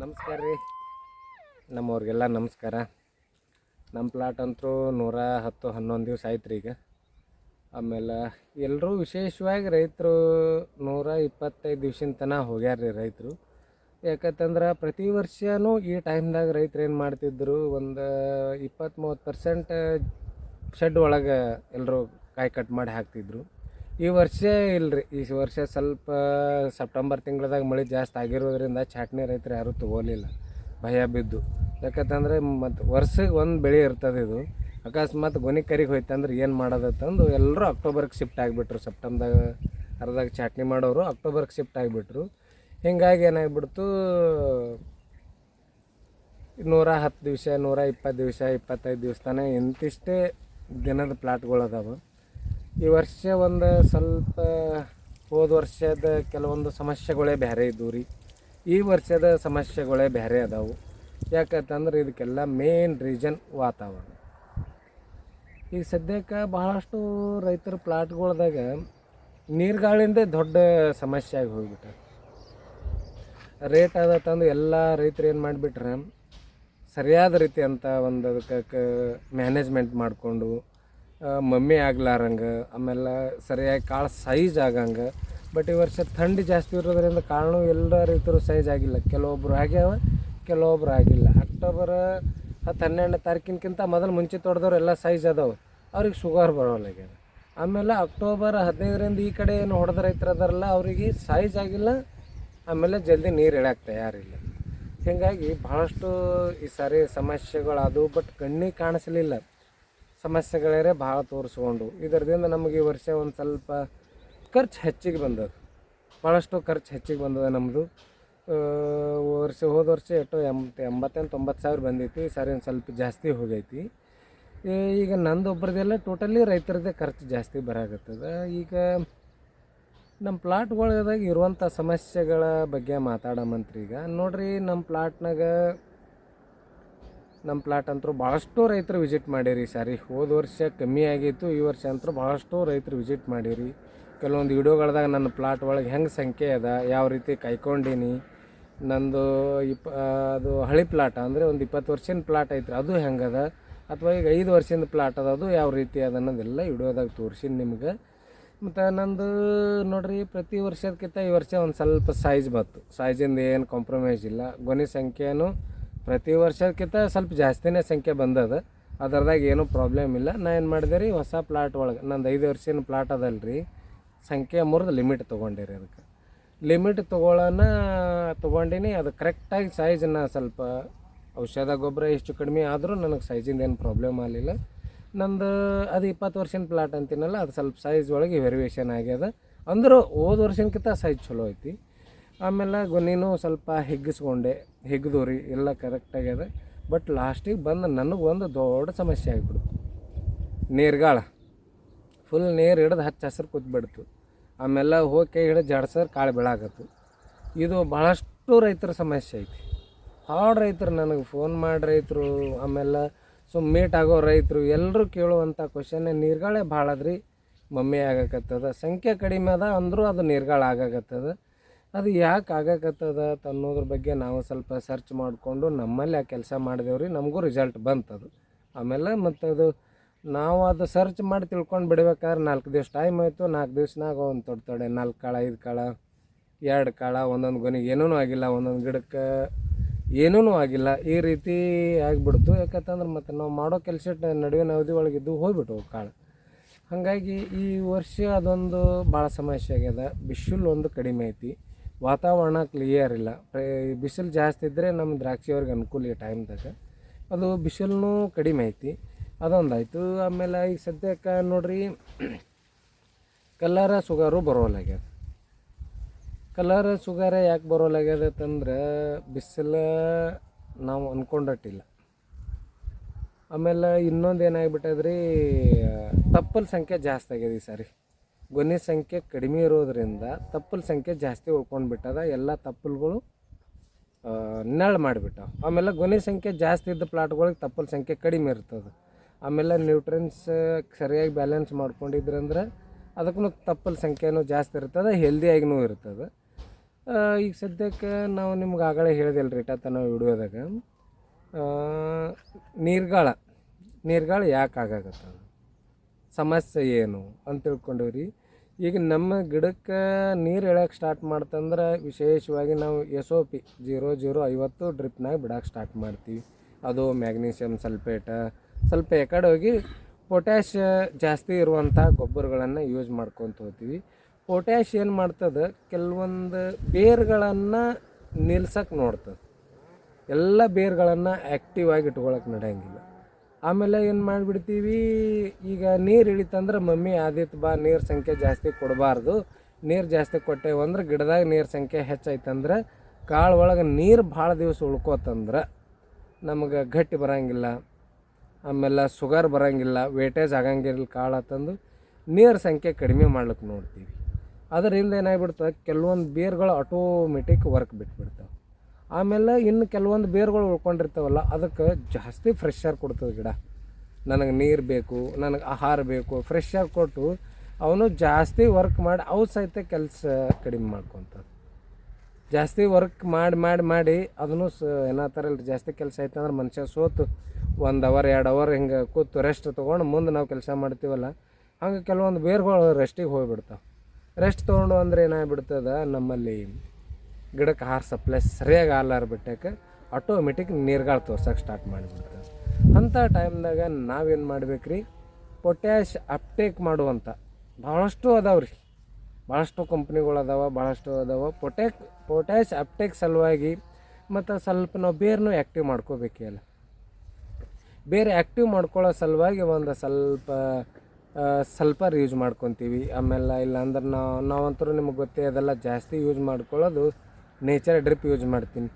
ನಮಸ್ಕಾರ ರೀ. ನಮ್ಮವ್ರಿಗೆಲ್ಲ ನಮಸ್ಕಾರ. ನಮ್ಮ ಪ್ಲಾಟ್ ಅಂತೂ ನೂರ ಹತ್ತು ಹನ್ನೊಂದು ದಿವಸ ಆಯ್ತು ರೀ ಈಗ. ಆಮೇಲೆ ಎಲ್ಲರೂ ವಿಶೇಷವಾಗಿ ರೈತರು ನೂರ ಇಪ್ಪತ್ತೈದು ದಿವ್ಸಿನ ತನಕ ಹೋಗ್ಯಾರ ರೀ ರೈತರು. ಯಾಕಂತಂದ್ರೆ ಪ್ರತಿ ವರ್ಷನೂ ಈ ಟೈಮ್ದಾಗ ರೈತರು ಏನು ಮಾಡ್ತಿದ್ರು, ಒಂದು ಇಪ್ಪತ್ತು ಮೂವತ್ತು ಪರ್ಸೆಂಟ್ ಶೆಡ್ ಒಳಗೆ ಎಲ್ಲರೂ ಕಾಯಿ ಕಟ್ ಮಾಡಿ ಹಾಕ್ತಿದ್ರು. ಈ ವರ್ಷ ಇಲ್ರಿ. ಈ ವರ್ಷ ಸ್ವಲ್ಪ ಸೆಪ್ಟೆಂಬರ್ ತಿಂಗಳದಾಗ ಮಳೆ ಜಾಸ್ತಿ ಆಗಿರೋದ್ರಿಂದ ಚಾಟ್ನಿ ರೈತರು ಯಾರೂ ತಗೋಲಿಲ್ಲ. ಭಯ ಬಿದ್ದು. ಯಾಕಂತಂದ್ರೆ ಮತ್ತು ವರ್ಷಕ್ಕೆ ಒಂದು ಬೆಳೆ ಇರ್ತದೆ ಇದು ಅಕಸ್ಮಾತ್ ಗೊನೆ ಕರಿಗೆ ಹೋಯ್ತಂದ್ರೆ ಏನು ಮಾಡೋದತ್ತಂದು ಎಲ್ಲರೂ ಅಕ್ಟೋಬರ್ಗೆ ಶಿಫ್ಟ್ ಆಗಿಬಿಟ್ರು. ಸೆಪ್ಟೆಂಬರ್ದಾಗ ಅರ್ಧಾಗ ಚಾಟ್ನಿ ಮಾಡೋರು ಅಕ್ಟೋಬರ್ಗೆ ಶಿಫ್ಟ್ ಆಗಿಬಿಟ್ರು. ಹೀಗಾಗಿ ಏನಾಗ್ಬಿಡ್ತು, ನೂರ ಹತ್ತು ದಿವಸ, ನೂರ ಇಪ್ಪತ್ತು ದಿವಸ, ಇಪ್ಪತ್ತೈದು ದಿವಸ ತಾನೇ ಇಂತಿಷ್ಟೇ ದಿನದ ಪ್ಲಾಟ್ಗಳು ಈ ವರ್ಷ ಒಂದು ಸ್ವಲ್ಪ, ಹೋದ ವರ್ಷದ ಕೆಲವೊಂದು ಸಮಸ್ಯೆಗಳೇ ಬೇರೆ ಇದ್ದವು ರೀ. ಈ ವರ್ಷದ ಸಮಸ್ಯೆಗಳೇ ಬೇರೆ ಅದಾವು. ಯಾಕಂತಂದ್ರೆ ಇದಕ್ಕೆಲ್ಲ ಮೇನ್ ರೀಸನ್ ವಾತಾವರಣ. ಈಗ ಸದ್ಯಕ್ಕೆ ಬಹಳಷ್ಟು ರೈತರ ಪ್ಲಾಟ್ಗಳ್ದಾಗ ನೀರ್ಗಾಳಿಂದೇ ದೊಡ್ಡ ಸಮಸ್ಯೆ ಆಗಿ ಹೋಗ್ಬಿಟ್ಟ ರೇಟ್ ಆದತ್ತಂದು ಎಲ್ಲ ರೈತರು ಏನು ಮಾಡಿಬಿಟ್ರೆ, ಸರಿಯಾದ ರೀತಿ ಅಂತ ಒಂದು ಅದಕ್ಕೆ ಮ್ಯಾನೇಜ್ಮೆಂಟ್ ಮಾಡಿಕೊಂಡು ಮಮ್ಮಿ ಆಗ್ಲಾರಂಗೆ, ಆಮೇಲೆ ಸರಿಯಾಗಿ ಕಾಳು ಸೈಜ್ ಆಗಂಗೆ. ಬಟ್ ಈ ವರ್ಷ ಥಂಡಿ ಜಾಸ್ತಿ ಇರೋದ್ರಿಂದ ಕಾಳು ಎಲ್ಲ ರೈತರು ಸೈಜ್ ಆಗಿಲ್ಲ. ಕೆಲವೊಬ್ರು ಆಗ್ಯಾವ ಕೆಲವೊಬ್ಬರು ಆಗಿಲ್ಲ. ಅಕ್ಟೋಬರ್ ಹತ್ತು ಹನ್ನೆರಡನೇ ತಾರೀಕಿನಕ್ಕಿಂತ ಮೊದಲು ಮುಂಚೆ ತೊಡೆದವ್ರು ಎಲ್ಲ ಸೈಜ್ ಅದಾವೆ. ಅವ್ರಿಗೆ ಶುಗರ್ ಬರೋಲ್ಲಾಗ್ಯದ ಆಮೇಲೆ ಅಕ್ಟೋಬರ್ ಹದಿನೈದರಿಂದ ಈ ಕಡೆ ಏನು ಹೊಡೆದ ರೈತರು ಅದಾರಲ್ಲ ಅವರಿಗೆ ಸೈಜ್ ಆಗಿಲ್ಲ, ಆಮೇಲೆ ಜಲ್ದಿ ನೀರು ಇಡಕ್ಕೆ ತಯಾರಿಲ್ಲ. ಹೀಗಾಗಿ ಭಾಳಷ್ಟು ಈ ಸಾರಿ ಸಮಸ್ಯೆಗಳಾದವು ಬಟ್ ಕಣ್ಣಿಗೆ ಕಾಣಿಸಲಿಲ್ಲ. ಸಮಸ್ಯೆಗಳೇ ಭಾಳ ತೋರಿಸ್ಕೊಂಡು, ಇದರದಿಂದ ನಮಗೆ ಈ ವರ್ಷ ಒಂದು ಸ್ವಲ್ಪ ಖರ್ಚು ಹೆಚ್ಚಿಗೆ ಬಂದದ. ಭಾಳಷ್ಟು ಖರ್ಚು ಹೆಚ್ಚಿಗೆ ಬಂದದ ನಮ್ಮದು ವರ್ಷ, ಹೋದ ವರ್ಷ ಎಷ್ಟೋ ಎಂಬತ್ತು ಎಂಬತ್ತೆಂಟು ತೊಂಬತ್ತು ಸಾವಿರ ಬಂದೈತಿ ಸಾರಿ ಒಂದು ಸ್ವಲ್ಪ ಜಾಸ್ತಿ ಹೋಗೈತಿ. ಈಗ ನಂದೊಬ್ಬರದೆಲ್ಲ ಟೋಟಲಿ ರೈತರದ್ದೇ ಖರ್ಚು ಜಾಸ್ತಿ ಬರಾಕತ್ತದ. ಈಗ ನಮ್ಮ ಪ್ಲಾಟ್ಗಳದಾಗ ಇರುವಂಥ ಸಮಸ್ಯೆಗಳ ಬಗ್ಗೆ ಮಾತಾಡಮಂತ್ರಿ ಈಗ. ನೋಡ್ರಿ ನಮ್ಮ ಪ್ಲಾಟ್ನಾಗ ನಮ್ಮ ಪ್ಲಾಟ್ ಅಂತೂ ಭಾಳಷ್ಟು ರೈತರು ವಿಸಿಟ್ ಮಾಡೀರಿ ಸಾರಿ. ಹೋದ ವರ್ಷ ಕಮ್ಮಿ ಆಗಿತ್ತು, ಈ ವರ್ಷ ಅಂತೂ ಭಾಳಷ್ಟು ರೈತರು ವಿಸಿಟ್ ಮಾಡೀರಿ. ಕೆಲವೊಂದು ವಿಡಿಯೋಗಳ್ದಾಗ ನನ್ನ ಪ್ಲಾಟ್ ಒಳಗೆ ಹೆಂಗೆ ಸಂಖ್ಯೆ ಅದ, ಯಾವ ರೀತಿ ಕಾಯ್ಕೊಂಡೀನಿ, ನಂದು ಇಪ್ಪ ಅದು ಹಳಿ ಪ್ಲಾಟ್ ಅಂದರೆ ಒಂದು ಇಪ್ಪತ್ತು ವರ್ಷದ ಪ್ಲಾಟ್ ಐತ್ರಿ, ಅದು ಹೆಂಗದ ಅಥವಾ ಈಗ ಐದು ವರ್ಷದ ಪ್ಲಾಟ್ ಅದ, ಅದು ಯಾವ ರೀತಿ ಅದ ಅನ್ನೋದೆಲ್ಲ ವಿಡಿಯೋದಾಗ ತೋರಿಸಿನಿ ನಿಮ್ಗೆ. ಮತ್ತು ನಂದು ನೋಡಿರಿ, ಪ್ರತಿ ವರ್ಷದಕ್ಕಿಂತ ಈ ವರ್ಷ ಒಂದು ಸ್ವಲ್ಪ ಸೈಜ್ ಬಂತು. ಸೈಜಿಂದ ಏನು ಕಾಂಪ್ರಮೈಸ್ ಇಲ್ಲ ಗೊನೆ ಸಂಖ್ಯೆನೂ ಪ್ರತಿ ವರ್ಷಕ್ಕಿಂತ ಸ್ವಲ್ಪ ಜಾಸ್ತಿನೇ ಸಂಖ್ಯೆ ಬಂದದ. ಅದರದಾಗ ಏನೂ ಪ್ರಾಬ್ಲಮ್ ಇಲ್ಲ. ನಾ ಏನು ಮಾಡಿದೆ ರೀ, ಹೊಸ ಪ್ಲಾಟ್ ಒಳಗೆ, ನಂದು ಐದು ವರ್ಷದ ಪ್ಲಾಟ್ ರೀ ಸಂಖ್ಯೆ ಮುರಿದು ಲಿಮಿಟ್ ತೊಗೊಂಡಿರಿ ಅದಕ್ಕೆ. ಲಿಮಿಟ್ ತೊಗೊಳ್ಳೋಣ ತೊಗೊಂಡಿನಿ, ಅದು ಕರೆಕ್ಟಾಗಿ ಸೈಜನ್ನ ಸ್ವಲ್ಪ ಔಷಧ ಗೊಬ್ಬರ ಎಷ್ಟು ಕಡಿಮೆ ಆದರೂ ನನಗೆ ಸೈಜಿಂದ ಏನು ಪ್ರಾಬ್ಲಮ್ ಆಗಲಿಲ್ಲ. ನಂದು ಅದು ಇಪ್ಪತ್ತು ವರ್ಷದ ಪ್ಲಾಟ್ ಅಂತೀನಲ್ಲ, ಅದು ಸ್ವಲ್ಪ ಸೈಜ್ ಒಳಗೆ ವೆರಿವೇಷನ್ ಆಗ್ಯದ. ಅಂದರೂ ಹೋದ ವರ್ಷಕ್ಕಿಂತ ಸೈಜ್ ಚಲೋ ಐತಿ. ಆಮೇಲೆ ಗೊನಿನೂ ಸ್ವಲ್ಪ ಹಿಗ್ಗಿಸ್ಕೊಂಡೆ. ಹಿಗ್ದು ರೀ ಎಲ್ಲ ಕರೆಕ್ಟ್ ಆಗ್ಯದ ಬಟ್ ಲಾಸ್ಟಿಗೆ ಬಂದು ನನಗೆ ಒಂದು ದೊಡ್ಡ ಸಮಸ್ಯೆ ಆಗಿಬಿಡ್ತು. ನೀರ್ಗಾಳ. ಫುಲ್ ನೀರು ಹಿಡ್ದು ಹಚ್ಚ ಹಸಿರು ಕೂತ್ಬಿಡ್ತು. ಆಮೇಲೆ ಹೋಗಿ ಕೈ ಹಿಡಿದು ಜಡ್ಸರ್ ಕಾಳು ಬೆಳಾಗತ್ತು ಇದು ಭಾಳಷ್ಟು ರೈತರ ಸಮಸ್ಯೆ ಐತಿ. ಹಾಡು ರೈತರು ನನಗೆ ಫೋನ್ ಮಾಡಿ ರೈತರು, ಆಮೇಲೆ ಸುಮ್ ಮೀಟ್ ಆಗೋ ರೈತರು ಎಲ್ಲರೂ ಕೇಳುವಂಥ ಕ್ವಶನ್ನೇ ನೀರ್ಗಾಳೆ ಭಾಳ ಅದ್ರಿ ಮಮ್ಮಿ ಆಗಕತ್ತದ. ಸಂಖ್ಯೆ ಕಡಿಮೆ ಅದ ಅಂದರೂ ಅದು ನೀರ್ಗಾಳ ಆಗಾಕತ್ತದ. ಅದು ಯಾಕೆ ಆಗಾಕತ್ತದ ಅನ್ನೋದ್ರ ಬಗ್ಗೆ ನಾವು ಸ್ವಲ್ಪ ಸರ್ಚ್ ಮಾಡಿಕೊಂಡು ನಮ್ಮಲ್ಲಿ ಆ ಕೆಲಸ ಮಾಡಿದೇವ್ರಿ, ನಮಗೂ ರಿಸಲ್ಟ್ ಬಂತದು. ಆಮೇಲೆ ಮತ್ತು ಅದು ನಾವು ಅದು ಸರ್ಚ್ ಮಾಡಿ ತಿಳ್ಕೊಂಡು ಬಿಡ್ಬೇಕಾದ್ರೆ ನಾಲ್ಕು ದಿವಸ ಟೈಮ್ ಆಯಿತು, ನಾಲ್ಕು ದಿವ್ಸನಾಗ ಒಂದು ತೊಡೆ ತೊಡೆ ನಾಲ್ಕು ಕಾಳ, ಐದು ಕಾಳ, ಎರಡು ಕಾಳ, ಒಂದೊಂದು ಗೊನೆಗೆ ಏನೂ ಆಗಿಲ್ಲ, ಒಂದೊಂದು ಗಿಡಕ್ಕೆ ಏನೂ ಆಗಿಲ್ಲ. ಈ ರೀತಿ ಆಗಿಬಿಡ್ತು. ಯಾಕಂತಂದ್ರೆ ಮತ್ತು ನಾವು ಮಾಡೋ ಕೆಲಸ ನಡುವಿನ ಅವಧಿ ಒಳಗಿದ್ದು ಹೋಗ್ಬಿಟ್ಟು ಕಾಳು. ಹಾಗಾಗಿ ಈ ವರ್ಷ ಅದೊಂದು ಭಾಳ ಸಮಸ್ಯೆ ಆಗ್ಯದ. ಬಿಸಿಲು ಒಂದು ಕಡಿಮೆ ಐತಿ. ವಾತಾವರಣ ಕ್ಲಿಯರ್ ಇಲ್ಲ. ಬಿಸಿಲು ಜಾಸ್ತಿ ಇದ್ದರೆ ನಮ್ಮ ದ್ರಾಕ್ಷಿಯವ್ರಿಗೆ ಅನುಕೂಲ ಈ ಟೈಮ್ದಾಗ ಅದು ಬಿಸಿಲೂ ಕಡಿಮೆ ಐತಿ. ಅದೊಂದಾಯಿತು. ಆಮೇಲೆ ಈಗ ಸದ್ಯಕ್ಕೆ ನೋಡ್ರಿ ಕಲ್ಲರ ಸುಗರು ಬರೋಲಾಗ್ಯದ ಕಲರ್ ಸುಗರ ಯಾಕೆ ಬರೋಲಾಗ್ಯದ ಅಂತಂದ್ರೆ ಬಿಸಿಲು ನಾವು ಅಂದ್ಕೊಂಡಟ್ಟಿಲ್ಲ ಆಮೇಲೆ ಇನ್ನೊಂದು ಏನಾಗ್ಬಿಟ್ಟದ್ರಿ, ತಪ್ಪಲ ಸಂಖ್ಯೆ ಜಾಸ್ತಿ ಆಗ್ಯದ ಈ ಸಾರಿ. ಗೊನೆ ಸಂಖ್ಯೆ ಕಡಿಮೆ ಇರೋದರಿಂದ ತಪ್ಪಲ ಸಂಖ್ಯೆ ಜಾಸ್ತಿ ಉಳ್ಕೊಂಡು ಬಿಟ್ಟದ ಎಲ್ಲ ತಪ್ಪಲುಗಳು ನೆರಳು ಮಾಡಿಬಿಟ್ಟಾವ ಆಮೇಲೆ ಗೊನೆ ಸಂಖ್ಯೆ ಜಾಸ್ತಿ ಇದ್ದ ಪ್ಲಾಟ್ಗಳಿಗೆ ತಪ್ಪಲ ಸಂಖ್ಯೆ ಕಡಿಮೆ ಇರ್ತದೆ. ಆಮೇಲೆ ನ್ಯೂಟ್ರಿಯನ್ಸ್ ಸರಿಯಾಗಿ ಬ್ಯಾಲೆನ್ಸ್ ಮಾಡ್ಕೊಂಡಿದ್ರಂದ್ರೆ ಅದಕ್ಕೂ ತಪ್ಪಲ ಸಂಖ್ಯೆನೂ ಜಾಸ್ತಿ ಇರ್ತದೆ ಹೆಲ್ದಿಯಾಗಿನೂ ಇರ್ತದೆ. ಈಗ ಸದ್ಯಕ್ಕೆ ನಾವು ನಿಮ್ಗೆ ಆಗಳೇ ಹೇಳಿದೆಲ್ಲ ರೀ ನಾವು ವಿಡಿಯೋದಾಗ ನೀರ್ಗಾಳ ನೀರ್ಗಾಳ ಯಾಕೆ ಆಗಾಕತ್ತದ? ಸಮಸ್ಯೆ ಏನು ಅಂತ ತಿಳ್ಕೊಂಡೇವ್ರಿ. ಈಗ ನಮ್ಮ ಗಿಡಕ್ಕೆ ನೀರು ಎಳ್ಯಕ್ಕೆ ಸ್ಟಾರ್ಟ್ ಮಾಡ್ತಂದ್ರೆ ವಿಶೇಷವಾಗಿ ನಾವು S O P zero zero ಐವತ್ತು ಡ್ರಿಪ್ನಾಗ ಬಿಡಕ್ಕೆ ಸ್ಟಾರ್ಟ್ ಮಾಡ್ತೀವಿ. ಅದು ಮ್ಯಾಗ್ನೀಷಿಯಮ್ ಸಲ್ಪೇಟ ಸ್ವಲ್ಪ ಎಕಡೆ ಹೋಗಿ ಪೊಟ್ಯಾಶ್ ಜಾಸ್ತಿ ಇರುವಂಥ ಗೊಬ್ಬರಗಳನ್ನು ಯೂಸ್ ಮಾಡ್ಕೊತ ಹೋಗ್ತೀವಿ. ಪೊಟ್ಯಾಶ್ ಏನು ಮಾಡ್ತದೆ? ಕೆಲವೊಂದು ಬೇರುಗಳನ್ನು ನಿಲ್ಸಕ್ಕೆ ನೋಡ್ತದೆ. ಎಲ್ಲ ಬೇರುಗಳನ್ನು ಆ್ಯಕ್ಟಿವ್ ಆಗಿ ಇಟ್ಕೊಳಕ್ಕೆ ನಡೆಯಂಗಿಲ್ಲ. ಆಮೇಲೆ ಏನು ಮಾಡಿಬಿಡ್ತೀವಿ, ಈಗ ನೀರು ಇಳಿತಂದ್ರೆ ಮಮ್ಮಿ ಆದಿತ್ತು ಬಾ, ನೀರು ಸಂಖ್ಯೆ ಜಾಸ್ತಿ ಕೊಡಬಾರ್ದು. ನೀರು ಜಾಸ್ತಿ ಕೊಟ್ಟೇವು ಅಂದ್ರೆ ಗಿಡದಾಗ ನೀರು ಸಂಖ್ಯೆ ಹೆಚ್ಚಾಯ್ತಂದ್ರೆ ಕಾಳು ಒಳಗೆ ನೀರು ಭಾಳ ದಿವಸ ಉಳ್ಕೋತಂದ್ರೆ ನಮಗೆ ಗಟ್ಟಿ ಬರಂಗಿಲ್ಲ. ಆಮೇಲೆ ಶುಗರ್ ಬರೋಂಗಿಲ್ಲ ವೇಟೇಜ್ ಆಗಂಗಿಲ್ಲ ಕಾಳು ಅಂತಂದು ನೀರು ಸಂಖ್ಯೆ ಕಡಿಮೆ ಮಾಡ್ಲಿಕ್ಕೆ ನೋಡ್ತೀವಿ. ಅದರಿಂದ ಏನಾಗ್ಬಿಡ್ತದೆ, ಕೆಲವೊಂದು ಬೇರ್ಗಳು ಆಟೋಮೆಟಿಕ್ ವರ್ಕ್ ಬಿಟ್ಬಿಡ್ತಾವೆ. ಆಮೇಲೆ ಇನ್ನು ಕೆಲವೊಂದು ಬೇರುಗಳು ಉಳ್ಕೊಂಡಿರ್ತಾವಲ್ಲ, ಅದಕ್ಕೆ ಜಾಸ್ತಿ ಫ್ರೆಶರ್ ಕೊಡ್ತದೆ ಗಿಡ. ನನಗೆ ನೀರು ಬೇಕು, ನನಗೆ ಆಹಾರ ಬೇಕು ಫ್ರೆಶರ್ ಕೊಟ್ಟು ಅವನು ಜಾಸ್ತಿ ವರ್ಕ್ ಮಾಡಿ, ಅವು ಸಹಿತ ಕೆಲಸ ಕಡಿಮೆ ಮಾಡ್ಕೊತದೆ ಜಾಸ್ತಿ ವರ್ಕ್ ಮಾಡಿ ಮಾಡಿ ಮಾಡಿ ಅದನ್ನು ಸ ಏನಾತಾರಲ್ಲ ಜಾಸ್ತಿ ಕೆಲಸ ಆಯ್ತು ಅಂದ್ರೆ ಮನುಷ್ಯ ಸೋತು, ಒಂದು ಅವರ್ ಎರಡು ಅವರ್ ಹಿಂಗೆ ಕೂತು ರೆಸ್ಟ್ ತೊಗೊಂಡು ಮುಂದೆ ನಾವು ಕೆಲಸ ಮಾಡ್ತೀವಲ್ಲ, ಹಂಗೆ ಕೆಲವೊಂದು ಬೇರುಗಳು ರೆಸ್ಟಿಗೆ ಹೋಗಿಬಿಡ್ತಾವೆ. ರೆಸ್ಟ್ ತೊಗೊಂಡು ಅಂದ್ರೆ ಏನಾಗ್ಬಿಡ್ತದೆ ನಮ್ಮಲ್ಲಿ ಗಿಡಕ್ಕೆ ಆಹಾರ ಸಪ್ಲೈ ಸರಿಯಾಗಿ ಆಲಾರ ಬಿಟ್ಟಕ್ಕೆ ಆಟೋಮೆಟಿಕ್ ನೀರ್ಗಾಳು ತೋರ್ಸಕ್ಕೆ ಸ್ಟಾರ್ಟ್ ಮಾಡಿಬಿಡ್ತದೆ. ಅಂಥ ಟೈಮ್ದಾಗ ನಾವೇನು ಮಾಡ್ಬೇಕ್ರಿ? ಪೊಟ್ಯಾಶ್ ಅಪ್ಟೇಕ್ ಮಾಡುವಂಥ ಭಾಳಷ್ಟು ಅದಾವೆ ರೀ ಭಾಳಷ್ಟು ಕಂಪ್ನಿಗಳು ಅದಾವ ಭಾಳಷ್ಟು ಅದಾವ. ಪೊಟ್ಯಾಕ್ ಪೊಟ್ಯಾಶ್ ಅಪ್ಟೇಕ್ ಸಲುವಾಗಿ ಮತ್ತು ಸ್ವಲ್ಪ ನಾವು ಬೇರ್ನೂ ಆ್ಯಕ್ಟಿವ್ ಮಾಡ್ಕೋಬೇಕಲ್ಲ ಬೇರೆ ಆ್ಯಕ್ಟಿವ್ ಮಾಡ್ಕೊಳ್ಳೋ ಸಲುವಾಗಿ ಒಂದು ಸ್ವಲ್ಪ ಸಲ್ಪರ್ ಯೂಸ್ ಮಾಡ್ಕೊತೀವಿ. ಆಮೇಲೆ ಇಲ್ಲಾಂದ್ರೆ ನಾವು, ನಾವಂತರೂ ನಿಮಗೆ ಗೊತ್ತೇ ಅದೆಲ್ಲ ಜಾಸ್ತಿ ಯೂಸ್ ಮಾಡ್ಕೊಳ್ಳೋದು ನೇಚರ್ ಡ್ರಿಪ್ ಯೂಸ್ ಮಾಡ್ತೀನಿ.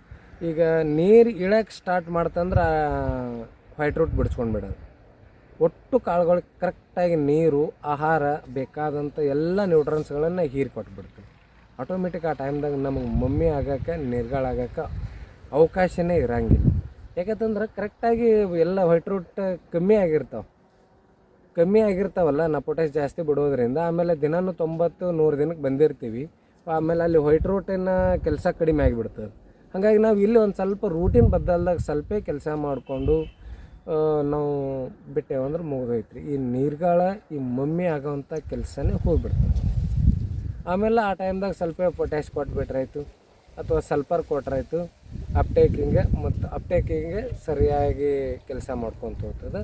ಈಗ ನೀರು ಇಳಕ್ಕೆ ಸ್ಟಾರ್ಟ್ ಮಾಡ್ತಂದ್ರೆ ವೈಟ್ ರೂಟ್ ಬಿಡಿಸ್ಕೊಂಡು ಬಿಡೋದು ಒಟ್ಟು ಕಾಳುಗಳಿಗೆ ಕರೆಕ್ಟಾಗಿ ನೀರು, ಆಹಾರ ಬೇಕಾದಂಥ ಎಲ್ಲ ನ್ಯೂಟ್ರನ್ಸ್ಗಳನ್ನು ಹೀರಿ ಕೊಟ್ಬಿಡ್ತೀವಿ. ಆಟೋಮೆಟಿಕ್ ಆ ಟೈಮ್ದಾಗ ನಮಗೆ ಮಮ್ಮಿ ಆಗಕ್ಕೆ ನೀರುಗಳಾಗೋಕ್ಕೆ ಅವಕಾಶನೇ ಇರಂಗಿಲ್ಲ. ಯಾಕಂತಂದ್ರೆ ಕರೆಕ್ಟಾಗಿ ಎಲ್ಲ ವೈಟ್ ರೂಟ್ ಕಮ್ಮಿ ಆಗಿರ್ತಾವೆ. ಕಮ್ಮಿ ಆಗಿರ್ತಾವಲ್ಲ, ನಾ ಜಾಸ್ತಿ ಬಿಡೋದ್ರಿಂದ ಆಮೇಲೆ ದಿನಾನು ತೊಂಬತ್ತು ನೂರು ದಿನಕ್ಕೆ ಬಂದಿರ್ತೀವಿ. ಆಮೇಲೆ ಅಲ್ಲಿ ವೈಟ್ ರೂಟಿನ ಕೆಲಸ ಕಡಿಮೆ ಆಗಿಬಿಡ್ತದೆ. ಹಾಗಾಗಿ ನಾವು ಇಲ್ಲಿ ಒಂದು ಸ್ವಲ್ಪ ರೂಟಿನ್ ಬದ್ದಲ್ದಾಗ ಸ್ವಲ್ಪ ಕೆಲಸ ಮಾಡಿಕೊಂಡು ನಾವು ಬಿಟ್ಟೇವೆ ಅಂದ್ರೆ ಮುಗಿದೋಯ್ತು ಈ ನೀರ್ಗಾಳ, ಈ ಮಮ್ಮಿ ಆಗೋವಂಥ ಕೆಲಸನೇ ಹೋಗ್ಬಿಡ್ತದೆ. ಆಮೇಲೆ ಆ ಟೈಮ್ದಾಗ ಸ್ವಲ್ಪ ಪೊಟ್ಯಾಶ್ ಕೊಟ್ಬಿಟ್ರಾಯ್ತು, ಅಥವಾ ಸಲ್ಫರ್ ಕೊಟ್ರಾಯ್ತು ಅಪ್ಟೇಕಿಂಗೆ ಮತ್ತು ಅಪ್ಟೇಕಿಂಗೆ ಸರಿಯಾಗಿ ಕೆಲಸ ಮಾಡ್ಕೊತ ಹೋಗ್ತದೆ.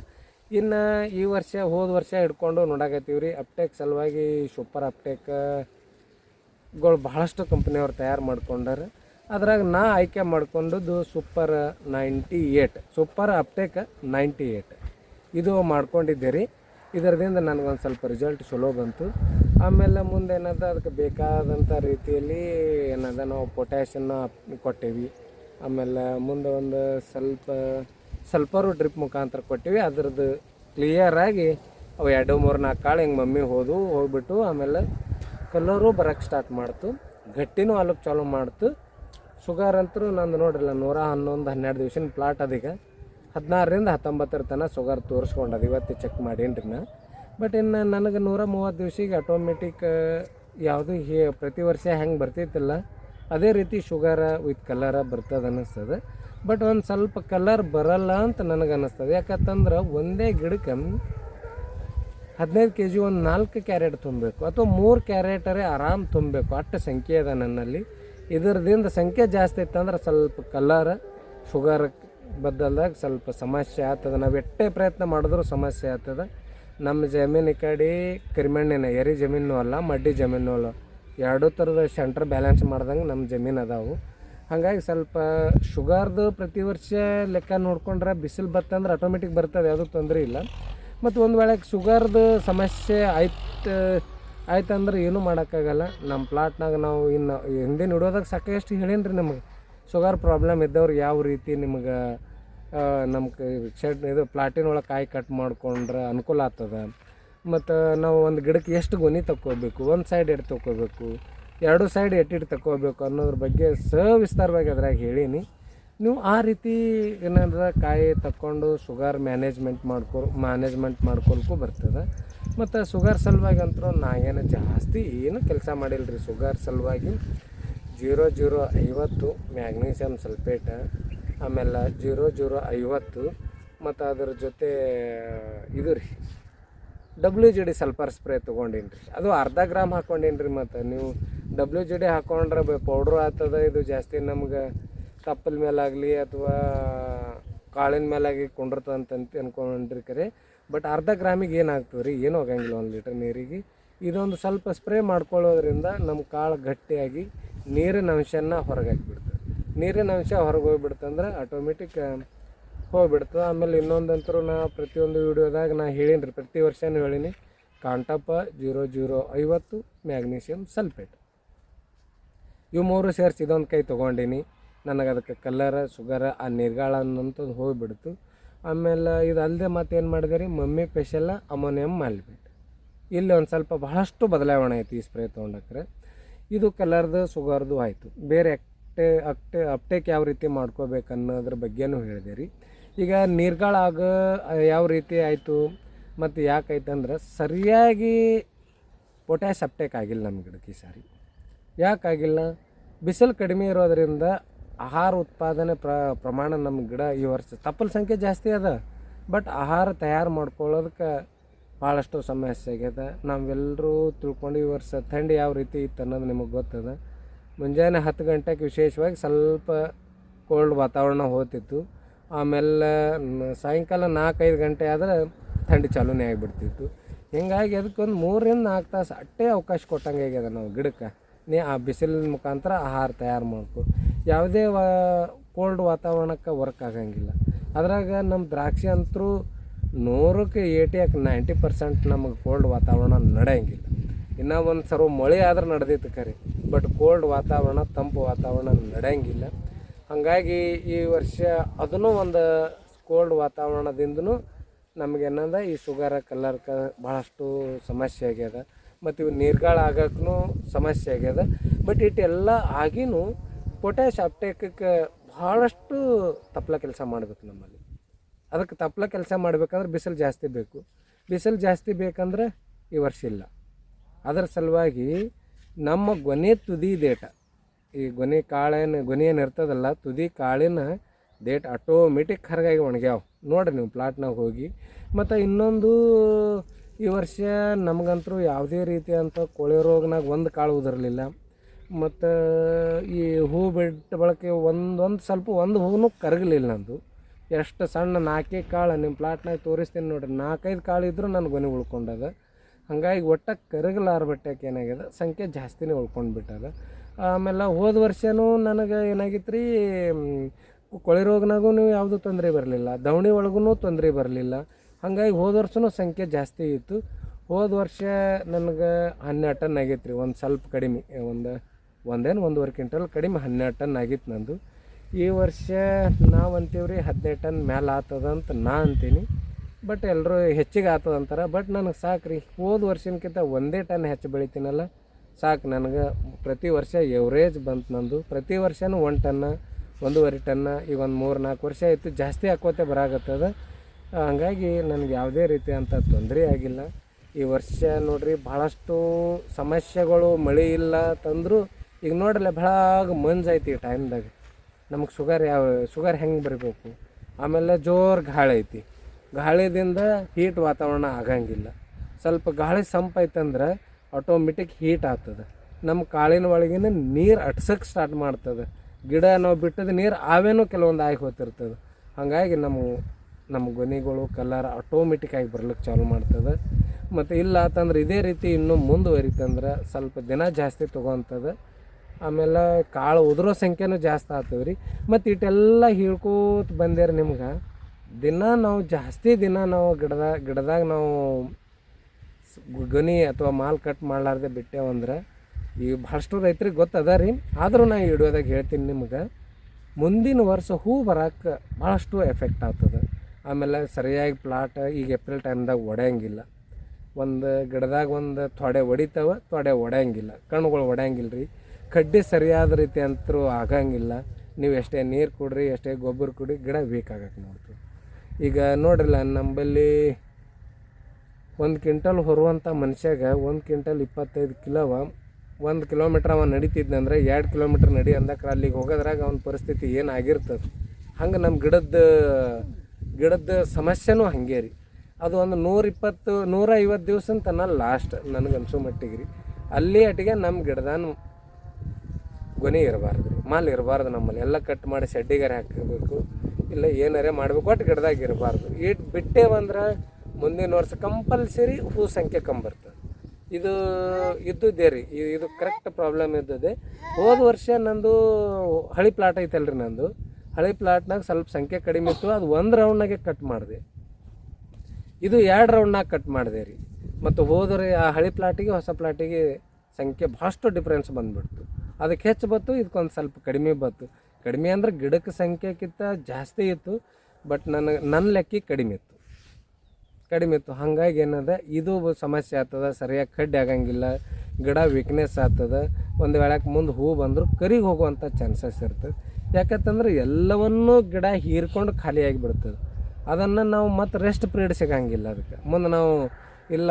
ಇನ್ನು ಈ ವರ್ಷ ಹೋದ ವರ್ಷ ಹಿಡ್ಕೊಂಡು ನೋಡಾಕತ್ತೀವಿ ರೀ ಅಪ್ಟೇಕ್ ಸಲುವಾಗಿ ಸೂಪರ್ ಅಪ್ಟೇಕ್ಗಳು ಭಾಳಷ್ಟು ಕಂಪ್ನಿಯವ್ರು ತಯಾರು ಮಾಡ್ಕೊಂಡಾರೆ. ಅದ್ರಾಗ ನಾ ಆಯ್ಕೆ ಮಾಡ್ಕೊಂಡದ್ದು super ninety eight. Super uptake ninety eight. ಇದು ಮಾಡ್ಕೊಂಡಿದ್ದೆ ರೀ ಇದರದಿಂದ ನನಗೊಂದು ಸ್ವಲ್ಪ ರಿಸಲ್ಟ್ ಚಲೋ ಬಂತು. ಆಮೇಲೆ ಮುಂದೆ ಏನದ ಅದಕ್ಕೆ ಬೇಕಾದಂಥ ರೀತಿಯಲ್ಲಿ ಏನದ, ನಾವು ಪೊಟ್ಯಾಷನ್ನ ಕೊಟ್ಟೇವಿ. ಆಮೇಲೆ ಮುಂದೆ ಒಂದು ಸ್ವಲ್ಪ ಸ್ವಲ್ಪರು ಡ್ರಿಪ್ ಮುಖಾಂತರ ಕೊಟ್ಟಿವಿ. ಅದ್ರದ್ದು ಕ್ಲಿಯರಾಗಿ ಅವು ಎರಡು ಮೂರು ನಾಲ್ಕು ಕಾಳು ಹಿಂಗೆ ಮಮ್ಮಿ ಹೋದವು ಹೋಗ್ಬಿಟ್ಟು ಆಮೇಲೆ ಕಲರು ಬರೋಕ್ಕೆ ಸ್ಟಾರ್ಟ್ ಮಾಡ್ತು. ಗಟ್ಟಿನೂ ಅಲ್ಲಕ್ಕೆ ಚಾಲು ಮಾಡ್ತು. ಶುಗರ್ ಅಂತೂ ನಂದು ನೋಡ್ರಲ್ಲ, ನೂರ ಹನ್ನೊಂದು, ಹನ್ನೆರಡು ದಿವ್ಸಿನ ಪ್ಲಾಟ್ ಅದೀಗ ಹದಿನಾರರಿಂದ ಹತ್ತೊಂಬತ್ತರ ತನಕ ಶುಗರ್ ತೋರಿಸ್ಕೊಂಡದು ಇವತ್ತು ಚೆಕ್ ಮಾಡೀನಿ ನಾ. ಬಟ್ ಇನ್ನು ನನಗೆ ನೂರ ಮೂವತ್ತು ದಿವ್ಸಿಗೆ ಆಟೋಮೆಟಿಕ್ ಯಾವುದು ಹೇ, ಪ್ರತಿ ವರ್ಷ ಹೆಂಗೆ ಬರ್ತಿತ್ತಿಲ್ಲ. ಅದೇ ರೀತಿ ಶುಗರ ವಿತ್ ಕಲರ ಬರ್ತದೆ ಅನ್ನಿಸ್ತದೆ ಬಟ್ ಒಂದು ಸ್ವಲ್ಪ ಕಲರ್ ಬರಲ್ಲ ಅಂತ ನನಗೆ ಅನ್ನಿಸ್ತದೆ ಯಾಕಂತಂದ್ರೆ ಒಂದೇ ಗಿಡಕ್ಕೆ ಹದಿನೈದು ಕೆ ಜಿ ಒಂದು ನಾಲ್ಕು ಕ್ಯಾರೆಟ್ ತುಂಬಬೇಕು ಅಥವಾ ಮೂರು ಕ್ಯಾರೆಟರೇ ಆರಾಮ್ ತುಂಬಬೇಕು ಅಷ್ಟು ಸಂಖ್ಯೆ ಅದ ನನ್ನಲ್ಲಿ. ಇದರದಿಂದ ಸಂಖ್ಯೆ ಜಾಸ್ತಿ ಇತ್ತಂದ್ರೆ ಸ್ವಲ್ಪ ಕಲರ್ ಶುಗರ್ ಬದ್ದಲ್ದಾಗ ಸ್ವಲ್ಪ ಸಮಸ್ಯೆ ಆಗ್ತದೆ. ನಾವು ಎಷ್ಟೇ ಪ್ರಯತ್ನ ಮಾಡಿದ್ರೂ ಸಮಸ್ಯೆ ಆಗ್ತದೆ. ನಮ್ಮ ಜಮೀನು ಈ ಕಡೆ ಕರಿಮಣ್ಣಿನ, ಎರಿ ಜಮೀನು ಅಲ್ಲ, ಮಡ್ಡಿ ಜಮೀನು ಅಲ್ಲ. ಎರಡೂ ಥರದ ಸೆಂಟ್ರ್ ಬ್ಯಾಲೆನ್ಸ್ ಮಾಡ್ದಂಗೆ ನಮ್ಮ ಜಮೀನು ಅದಾವು. ಹಾಗಾಗಿ ಸ್ವಲ್ಪ ಶುಗರ್ದು ಪ್ರತಿ ವರ್ಷ ಲೆಕ್ಕ ನೋಡ್ಕೊಂಡ್ರೆ ಬಿಸಿಲು ಬತ್ತಂದ್ರೆ ಆಟೋಮೆಟಿಕ್ ಬರ್ತದೆ, ಯಾವುದೂ ತೊಂದರೆ ಇಲ್ಲ. ಮತ್ತು ಒಂದು ವೇಳೆ ಶುಗರ್ದು ಸಮಸ್ಯೆ ಆಯ್ತು, ಆಯ್ತಂದ್ರೆ ಏನೂ ಮಾಡೋಕ್ಕಾಗಲ್ಲ. ನಮ್ಮ ಪ್ಲಾಟ್ನಾಗ ನಾವು ಇನ್ನು ಹಿಂದಿನ ಹಿಡಿಯೋದಾಗ ಸಾಕಷ್ಟು ಹೇಳೀನಿ ರೀ ನಮಗೆ. ಶುಗರ್ ಪ್ರಾಬ್ಲಮ್ ಇದ್ದವ್ರು ಯಾವ ರೀತಿ ನಿಮಗೆ ನಮ್ಮ ಶೆಡ್, ಇದು ಪ್ಲಾಟಿನೊಳಗೆ ಕಾಯಿ ಕಟ್ ಮಾಡ್ಕೊಂಡ್ರೆ ಅನುಕೂಲ ಆಗ್ತದೆ. ಮತ್ತು, ನಾವು ಒಂದು ಗಿಡಕ್ಕೆ ಎಷ್ಟು ಗೊನಿ ತಕ್ಕೋಬೇಕು, ಒಂದು ಸೈಡ್ ಎಟ್ಟು ತಗೋಬೇಕು ಎರಡು ಸೈಡ್ ಎಟ್ಟಿಟ್ಟು ತಗೋಬೇಕು ಅನ್ನೋದ್ರ ಬಗ್ಗೆ ಸವಿಸ್ತಾರವಾಗಿ ಅದ್ರಾಗ ಹೇಳೀನಿ. ನೀವು ಆ ರೀತಿ ಏನಂದ್ರೆ ಕಾಯಿ ತಕ್ಕೊಂಡು ಶುಗರ್ ಮ್ಯಾನೇಜ್ಮೆಂಟ್ ಮಾಡ್ಕೊ, ಮ್ಯಾನೇಜ್ಮೆಂಟ್ ಮಾಡ್ಕೊಳ್ಕೂ ಬರ್ತದೆ. ಮತ್ತು ಶುಗರ್ ಸಲುವಾಗಿ ಅಂತೂ ನಾಗೇನು ಜಾಸ್ತಿ ಏನು ಕೆಲಸ ಮಾಡಿಲ್ಲ ರೀ ಶುಗರ್ ಸಲುವಾಗಿ ಜೀರೋ ಜೀರೋ ಐವತ್ತು ಮ್ಯಾಗ್ನೀಷಿಯಮ್ ಸಲ್ಫೇಟ್, ಆಮೇಲೆ ಜೀರೋ ಜೀರೋ ಐವತ್ತು, ಮತ್ತು ಅದರ ಜೊತೆ ಇದು ರೀ W G D sulphur spray ತೊಗೊಂಡೀನಿ ರೀ ಅದು ಅರ್ಧ ಗ್ರಾಮ್ ಹಾಕ್ಕೊಂಡೀನಿ ರೀ ಮತ್ತು. ನೀವು ಡಬ್ಲ್ಯೂ ಜಿ ಡಿ ಹಾಕ್ಕೊಂಡ್ರೆ ಪೌಡ್ರ್ ಆಗ್ತದೆ ಇದು ಜಾಸ್ತಿ ನಮ್ಗೆ ತಪ್ಪಲ ಮೇಲಾಗಲಿ ಅಥವಾ ಕಾಳಿನ ಮೇಲಾಗಿ ಅನ್ಕೊಂಡ್ರಿ ಕರೆ ಬಟ್ ಅರ್ಧ ಗ್ರಾಮಿಗೆ ಏನಾಗ್ತದೆ ರೀ? ಏನು ಆಗಂಗಿಲ್ಲ ಒಂದು ಲೀಟ್ರ್ ನೀರಿಗೆ. ಇದೊಂದು ಸ್ವಲ್ಪ ಸ್ಪ್ರೇ ಮಾಡ್ಕೊಳ್ಳೋದ್ರಿಂದ ನಮ್ಮ ಕಾಳು ಗಟ್ಟಿಯಾಗಿ ನೀರಿನ ಅಂಶನ ಹೊರಗೆ ಹಾಕಿಬಿಡ್ತದೆ ನೀರಿನ ಅಂಶ ಹೊರಗೆ ಹೋಗ್ಬಿಡ್ತಂದ್ರೆ ಆಟೋಮೆಟಿಕ್ ಹೋಗ್ಬಿಡ್ತದೆ. ಆಮೇಲೆ ಇನ್ನೊಂದಂತರೂ ನಾ ಪ್ರತಿಯೊಂದು ವಿಡಿಯೋದಾಗ ನಾ ಹೇಳೀನಿ ರೀ. ಪ್ರತಿ ವರ್ಷನೂ ಹೇಳೀನಿ. ಕಾಂಟಪ್ಪ ಜೀರೋ ಜೀರೋ ಐವತ್ತು ಮ್ಯಾಗ್ನೀಷಿಯಮ್ ಸಲ್ಫೇಟ್. ಇವು ಮೂರು ಸೇರಿಸಿ ಇದೊಂದು ಕೈ ತೊಗೊಂಡೀನಿ. ನನಗೆ ಅದಕ್ಕೆ ಕಲ್ಲರ, ಶುಗರ ಆ ನಿರ್ಗಾಳ ಅನ್ನೋಂಥದ್ದು ಹೋಗಿಬಿಡ್ತು. ಆಮೇಲೆ ಇದು ಅಲ್ಲದೆ ಏನು ಮಾಡಿದೆ ರೀ? ಮಮ್ಮಿ ಸ್ಪೆಷಲ್ ಅಮೋನಿಯಮ್ ಮಾಲ್ಬೇಟ್ ಇಲ್ಲಿ ಒಂದು ಸ್ವಲ್ಪ ಬಹಳಷ್ಟು ಬದಲಾವಣೆ ಆಯಿತು ಈ ಸ್ಪ್ರೇ ತೊಗೊಂಡಕ್ರೆ. ಇದು ಕಲರ್ದು ಶುಗರ್ದು ಆಯಿತು. ಬೇರೆ ಅಕ್ಟೆ ಅಕ್ಟೆ ಅಪ್ಟೇಕ್ ಯಾವ ರೀತಿ ಮಾಡ್ಕೋಬೇಕು ಅನ್ನೋದ್ರ ಬಗ್ಗೆನೂ ಹೇಳಿದೆ ರೀ. ಈಗ ನೀರ್ಗಾಳ ಆಗ ಯಾವ ರೀತಿ ಆಯಿತು? ಮತ್ತು ಅಂದ್ರೆ ಸರಿಯಾಗಿ ಪೊಟ್ಯಾಶ್ ಅಪ್ಟೇಕ್ ಆಗಿಲ್ಲ ನಮ್ಮ ಗಿಡಕ್ಕೆ ಈ ಸಾರಿ. ಯಾಕಾಗಿಲ್ಲ ಬಿಸಿಲು ಕಡಿಮೆ ಇರೋದರಿಂದ ಆಹಾರ ಉತ್ಪಾದನೆ ಪ್ರ, ಪ್ರಮಾಣ ನಮ್ಮ ಗಿಡ ಈ ವರ್ಷ ತಪ್ಪಲ ಸಂಖ್ಯೆ ಜಾಸ್ತಿ ಅದ. ಬಟ್ ಆಹಾರ ತಯಾರು ಮಾಡ್ಕೊಳ್ಳೋದಕ್ಕೆ ಭಾಳಷ್ಟು ಸಮಸ್ಯೆ ಆಗ್ಯದ. ನಾವೆಲ್ಲರೂ ತಿಳ್ಕೊಂಡು ಈ ವರ್ಷ ಥಂಡಿ ಯಾವ ರೀತಿ ಇತ್ತು ಅನ್ನೋದು ನಿಮಗೆ ಗೊತ್ತದ. ಮುಂಜಾನೆ ಹತ್ತು ಗಂಟೆಗೆ ವಿಶೇಷವಾಗಿ ಸ್ವಲ್ಪ ಕೋಲ್ಡ್ ವಾತಾವರಣ ಹೋಗ್ತಿತ್ತು ಆಮೇಲೆ ಸಾಯಂಕಾಲ ನಾಲ್ಕೈದು ಗಂಟೆ ಆದ್ರೆ ಥಂಡಿ ಚಾಲೂನೇ ಆಗಿಬಿಡ್ತಿತ್ತು. ಹೀಗಾಗಿ ಅದಕ್ಕೊಂದು ಮೂರರಿಂದ ನಾಲ್ಕು ತಾಸು ಅಟ್ಟೆ ಅವಕಾಶ ಕೊಟ್ಟಂಗೆ ಆಗ್ಯದ ನಾವು ಗಿಡಕ್ಕೆ. ನೀ ಆ ಬಿಸಿಲಿನ ಮುಖಾಂತರ ಆಹಾರ ತಯಾರು ಮಾಡ್ಕೊ. ಯಾವುದೇ ವಾ ಕೋಲ್ಡ್ ವಾತಾವರಣಕ್ಕೆ ವರ್ಕ್ ಆಗಂಗಿಲ್ಲ. ಅದ್ರಾಗ ನಮ್ಮ ದ್ರಾಕ್ಷಿ ಅಂತೂ ನೂರಕ್ಕೆ ಏಟಿಯಾಕೆ ನೈಂಟಿ ಪರ್ಸೆಂಟ್ ನಮಗೆ ಕೋಲ್ಡ್ ವಾತಾವರಣ ನಡೆಯಂಗಿಲ್ಲ. ಇನ್ನೂ ಒಂದು ಸರ್ವ ಮಳೆ ಆದ್ರೆ ನಡೆದಿತ್ತು ಖರೆ ಬಟ್ ಕೋಲ್ಡ್ ವಾತಾವರಣ, ತಂಪು ವಾತಾವರಣ ನಡೆಯಂಗಿಲ್ಲ. ಹಾಗಾಗಿ ಈ ವರ್ಷ ಅದನ್ನು ಒಂದು ಕೋಲ್ಡ್ ವಾತಾವರಣದಿಂದನೂ ನಮಗೇನಂದ ಈ ಶುಗರ ಕ ಭಾಳಷ್ಟು ಸಮಸ್ಯೆ ಆಗ್ಯದ. ಮತ್ತು ಇವು ನೀರ್ಗಾಳ ಆಗಕ್ಕೂ ಸಮಸ್ಯೆ ಆಗ್ಯದ. ಬಟ್ ಇಟ್ಟೆಲ್ಲ ಆಗಿನೂ ಪೊಟ್ಯಾಶ್ ಅಪ್ಟೇಕಕ್ಕೆ ಭಾಳಷ್ಟು ತಪ್ಪಲ ಕೆಲಸ ಮಾಡಬೇಕು ನಮ್ಮಲ್ಲಿ. ಅದಕ್ಕೆ ತಪ್ಪಲ ಕೆಲಸ ಮಾಡ್ಬೇಕಂದ್ರೆ ಬಿಸಿಲು ಜಾಸ್ತಿ ಬೇಕು. ಬಿಸಿಲು ಜಾಸ್ತಿ ಬೇಕಂದ್ರೆ ಈ ವರ್ಷ ಇಲ್ಲ. ಅದರ ಸಲುವಾಗಿ ನಮ್ಮ ಗೊನೆ ತುದಿ ದೇಟ ಈ ಗೊನೆ ಕಾಳೇನು ಗೊನೆ ಏನು ಇರ್ತದಲ್ಲ, ತುದಿ ಕಾಳಿನ ದೇಟ್ ಆಟೋಮೆಟಿಕ್ ಹರಗಾಗಿ ಒಣಗ್ಯಾವ. ನೋಡಿರಿ ನೀವು ಪ್ಲಾಟ್ನಾಗ ಹೋಗಿ. ಮತ್ತು ಇನ್ನೊಂದು ಈ ವರ್ಷ ನಮಗಂತರೂ ಯಾವುದೇ ರೀತಿಯಂಥ ಕೊಳೆ ರೋಗನಾಗ ಒಂದು ಕಾಳು ಉದರಲಿಲ್ಲ. ಮತ್ತು ಈ ಹೂ ಬಿಟ್ಟ ಬಳಕೆ ಒಂದೊಂದು ಸ್ವಲ್ಪ ಒಂದು ಹೂವು ಕರಗಲಿಲ್ಲ ನಂದು. ಎಷ್ಟು ಸಣ್ಣ ನಾಲ್ಕೇ ಕಾಳು ನಿಮ್ಮ ಪ್ಲಾಟ್ನಾಗ ತೋರಿಸ್ತೀನಿ ನೋಡ್ರಿ. ನಾಲ್ಕೈದು ಕಾಳು ಇದ್ದರೂ ನನ್ನ ಗೊನೆ ಉಳ್ಕೊಂಡದ. ಹಂಗಾಗಿ ಒಟ್ಟ ಕರಗಲಾರ ಬಟ್ಟೆಗೆ ಏನಾಗ್ಯದ? ಸಂಖ್ಯೆ ಜಾಸ್ತಿನೇ ಉಳ್ಕೊಂಡು ಬಿಟ್ಟದ. ಆಮೇಲೆ ಹೋದ ವರ್ಷವೂ ನನಗೆ ಏನಾಗಿತ್ತು ರೀ ಕೊಳೆ ರೋಗನಾಗೂ ಯಾವುದೂ ತೊಂದರೆ ಬರಲಿಲ್ಲ. ದವಣಿ ಒಳಗೂ ತೊಂದರೆ ಬರಲಿಲ್ಲ. ಹಾಗಾಗಿ ಹೋದ ವರ್ಷನೂ ಸಂಖ್ಯೆ ಜಾಸ್ತಿ ಇತ್ತು. ಹೋದ ವರ್ಷ ನನಗೆ ಹನ್ನೆರಡು ಟನ್ ಆಗೈತೆ ರೀ ಒಂದು ಸ್ವಲ್ಪ ಕಡಿಮೆ, ಒಂದು ಒಂದೇನು ಒಂದೂವರೆ ಕ್ವಿಂಟಲ್ ಕಡಿಮೆ ಹನ್ನೆರಡು ಟನ್ ಆಗಿತ್ತು ನಂದು. ಈ ವರ್ಷ ನಾವು ಅಂತೀವಿ ರೀ ಹದಿನೈದು ಟನ್ ಮೇಲೆ ಆತದ ಅಂತ ನಾ ಅಂತೀನಿ. ಬಟ್ ಎಲ್ಲರೂ ಹೆಚ್ಚಿಗೆ ಆಗ್ತದ ಅಂತಾರೆ. ಬಟ್ ನನಗೆ ಸಾಕು ರೀ ಹೋದ ವರ್ಷಕ್ಕಿಂತ ಒಂದೇ ಟನ್ ಹೆಚ್ಚು ಬೆಳಿತೀನಲ್ಲ. ಸಾಕು ನನಗೆ. ಪ್ರತಿ ವರ್ಷ ಎವರೇಜ್ ಬಂತು ನಂದು. ಪ್ರತಿ ವರ್ಷನೂ ಒಂದು ಟನ್ನ, ಒಂದೂವರೆ ಟನ್ನ, ಈಗ ಒಂದು ಮೂರು ನಾಲ್ಕು ವರ್ಷ ಆಯಿತು ಜಾಸ್ತಿ ಹಾಕೋತೆ ಬರಾಗತ್ತದ ಹಾಗಾಗಿ ನನಗೆ ಯಾವುದೇ ರೀತಿ ಅಂತ ತೊಂದರೆ ಆಗಿಲ್ಲ. ಈ ವರ್ಷ ನೋಡ್ರಿ ಭಾಳಷ್ಟು ಸಮಸ್ಯೆಗಳು, ಮಳೆ ಇಲ್ಲ ತಂದರೂ ಈಗ ನೋಡ್ರಲ್ಲ ಭಾಳ ಮಂಜೈತಿ ಈ ಟೈಮ್ದಾಗ ನಮಗೆ ಶುಗರ್ ಯಾವ ಶುಗರ್ ಹೆಂಗೆ ಬರಬೇಕು? ಆಮೇಲೆ ಜೋರು ಗಾಳಿ ಐತಿ. ಗಾಳಿದಿಂದ ಹೀಟ್ ವಾತಾವರಣ ಆಗಂಗಿಲ್ಲ. ಸ್ವಲ್ಪ ಗಾಳಿ ಸಂಪೈತಂದ್ರೆ ಆಟೋಮೆಟಿಕ್ ಹೀಟ್ ಆಗ್ತದೆ. ನಮ್ಮ ಕಾಳಿನ ಒಳಗಿನ ನೀರು ಅಟ್ಸಕ್ಕೆ ಸ್ಟಾರ್ಟ್ ಮಾಡ್ತದೆ. ಗಿಡ ನಾವು ಬಿಟ್ಟದ ನೀರು ಆವೇನೂ ಕೆಲವೊಂದು ಆಗಿ ಹೋಗ್ತಿರ್ತದೆ. ಹಾಗಾಗಿ ನಮ್ಮ ನಮ್ಮ ಗೊನೆಗಳು, ಕಲರ್ ಆಟೋಮೆಟಿಕ್ ಆಗಿ ಬರ್ಲಿಕ್ಕೆ ಚಾಲು ಮಾಡ್ತದೆ. ಮತ್ತು ಇಲ್ಲ ಅಂತಂದ್ರೆ ಇದೇ ರೀತಿ ಇನ್ನೂ ಮುಂದುವರಿತಂದ್ರೆ ಸ್ವಲ್ಪ ದಿನ ಜಾಸ್ತಿ ತೊಗೊತದ. ಆಮೇಲೆ ಕಾಳು ಉದುರೋ ಸಂಖ್ಯೆನೂ ಜಾಸ್ತಿ ಆಗ್ತದೆ ರೀ. ಮತ್ತು ಇಟ್ಟೆಲ್ಲ ಹೇಳ್ಕೋತ ಬಂದೇರಿ ನಿಮ್ಗೆ. ದಿನ ನಾವು ಜಾಸ್ತಿ ದಿನ ನಾವು ಗಿಡದಾಗ ಗಿಡದಾಗ ನಾವು ಗೊನಿ ಅಥವಾ ಮಾಲ್ ಕಟ್ ಮಾಡಲಾರ್ದೆ ಬಿಟ್ಟೇವಂದ್ರೆ ಈ ಭಾಳಷ್ಟು ರೈತರಿಗೆ ಗೊತ್ತದ ರೀ. ಆದರೂ ನಾ ಇಡೋದಾಗ ಹೇಳ್ತೀನಿ ನಿಮ್ಗೆ. ಮುಂದಿನ ವರ್ಷ ಹೂ ಬರೋಕ್ಕೆ ಭಾಳಷ್ಟು ಎಫೆಕ್ಟ್ ಆಗ್ತದೆ. ಆಮೇಲೆ ಸರಿಯಾಗಿ ಪ್ಲಾಟ್ ಈಗ ಏಪ್ರಿಲ್ ಟೈಮ್ದಾಗ ಒಡೆಯಂಗಿಲ್ಲ. ಒಂದು ಗಿಡದಾಗ ಒಂದು ತೊಡೆ ಒಡಿತಾವ, ತೊಡೆ ಒಡೆಯಂಗಿಲ್ಲ. ಕಣ್ಣುಗಳು ಒಡೆಯಂಗಿಲ್ಲ ರೀ ಕಡ್ಡಿ ಸರಿಯಾದ ರೀತಿ ಅಂತರೂ ಆಗಂಗಿಲ್ಲ. ನೀವು ಎಷ್ಟೇ ನೀರು ಕೊಡ್ರಿ, ಎಷ್ಟೇ ಗೊಬ್ಬರ ಕೊಡಿ ಗಿಡ ಬೇಕಾಗಕ್ಕೆ ನೋಡ್ತೀವಿ. ಈಗ ನೋಡ್ರಲ್ಲ, ನಂಬಲ್ಲಿ ಒಂದು ಕ್ವಿಂಟಲ್ ಹೊರುವಂಥ ಮನುಷ್ಯಾಗ ಒಂದು ಕ್ವಿಂಟಲ್ ಇಪ್ಪತ್ತೈದು ಕಿಲೋವ, ಒಂದು ಕಿಲೋಮೀಟ್ರ್ ಅವ ನಡಿತಿದ್ನಂದ್ರೆ ಎರಡು ಕಿಲೋಮೀಟ್ರ್ ನಡಿ ಅಂದಕ್ರ ಅಲ್ಲಿಗೆ ಹೋಗೋದ್ರಾಗ ಅವನ ಪರಿಸ್ಥಿತಿ ಏನು ಆಗಿರ್ತದೆ. ಹಂಗೆ ನಮ್ಮ ಗಿಡದ ಗಿಡದ ಸಮಸ್ಯೆನೂ ಹಾಗೆ ರೀ. ಅದು ಒಂದು ನೂರ ಇಪ್ಪತ್ತು ನೂರ ಐವತ್ತು ದಿವಸ ತನ ಲಾಸ್ಟ್ ನನಗೆ ಅನ್ಸೋ ಮಟ್ಟಿಗೆ ರೀ. ಅಲ್ಲಿ ಅಟ್ಟಿಗೆ ನಮ್ಮ ಗಿಡದಾನು ಗೊನೆ ಇರಬಾರ್ದು ರೀ. ಮಾಲ್ ಇರಬಾರ್ದು ನಮ್ಮಲ್ಲಿ. ಎಲ್ಲ ಕಟ್ ಮಾಡಿ ಶೆಡ್ಡಿಗಾರೆ ಹಾಕಬೇಕು. ಇಲ್ಲ ಏನಾರೇ ಮಾಡಬೇಕು, ಒಟ್ಟು ಗಿಡದಾಗ ಇರಬಾರ್ದು. ಇಟ್ಟು ಬಿಟ್ಟೇವಂದ್ರೆ ಮುಂದಿನ ವರ್ಷ ಕಂಪಲ್ಸರಿ ಹೂ ಸಂಖ್ಯೆ ಕಂಬರ್ತದೆ. ಇದು ಇದ್ದುದೇ ರೀ. ಇದು ಕರೆಕ್ಟ್ ಪ್ರಾಬ್ಲಮ್ ಇದ್ದದೆ ಹೋದ ವರ್ಷ ನಂದು ಹಳಿ ಪ್ಲಾಟ್ ಐತಲ್ರಿ ನಂದು. ಹಳಿ ಪ್ಲಾಟ್ನಾಗ ಸ್ವಲ್ಪ ಸಂಖ್ಯೆ ಕಡಿಮೆ ಇತ್ತು. ಅದು ಒಂದು ರೌಂಡ್ನಾಗೆ ಕಟ್ ಮಾಡಿದೆ. ಇದು ಎರಡು ರೌಂಡ್ನಾಗ ಕಟ್ ಮಾಡಿದೆ ರೀ. ಮತ್ತು ಹೋದ್ರೆ ಆ ಹಳಿ ಪ್ಲಾಟಿಗೆ ಹೊಸ ಪ್ಲಾಟಿಗೆ ಸಂಖ್ಯೆ ಭಾಳಷ್ಟು ಡಿಫ್ರೆನ್ಸ್ ಬಂದ್ಬಿಡ್ತು. ಅದಕ್ಕೆ ಹೆಚ್ಚು ಬತ್ತು ಇದಕ್ಕೊಂದು ಸ್ವಲ್ಪ ಕಡಿಮೆ ಬತ್ತು ಕಡಿಮೆ ಅಂದ್ರೆ ಗಿಡಕ್ಕೆ ಸಂಖ್ಯೆಕ್ಕಿಂತ ಜಾಸ್ತಿ ಇತ್ತು, ಬಟ್ ನನಗೆ ನನ್ನ ಲೆಕ್ಕಿ ಕಡಿಮೆ ಇತ್ತು. ಕಡಿಮೆ ಇತ್ತು. ಹಾಗಾಗಿ ಏನದ, ಇದು ಸಮಸ್ಯೆ ಆಗ್ತದ, ಸರಿಯಾಗಿ ಕಡ್ಡಿ ಆಗಂಗಿಲ್ಲ, ಗಿಡ ವೀಕ್ನೆಸ್ ಆಗ್ತದ, ಒಂದು ವೇಳಕ್ಕೆ ಮುಂದೆ ಹೂ ಬಂದರೂ ಕರಿಗೆ ಹೋಗುವಂಥ ಚಾನ್ಸಸ್ ಇರ್ತದೆ. ಯಾಕಂತಂದ್ರೆ ಎಲ್ಲವನ್ನೂ ಗಿಡ ಹೀರ್ಕೊಂಡು ಖಾಲಿಯಾಗಿ ಬಿಡ್ತದೆ ಅದನ್ನು ನಾವು ಮತ್ತೆ ರೆಸ್ಟ್ ಪೀರಿಯಡ್ ಸಿಗಂಗಿಲ್ಲ ಅದಕ್ಕೆ. ಮುಂದೆ ನಾವು, ಇಲ್ಲ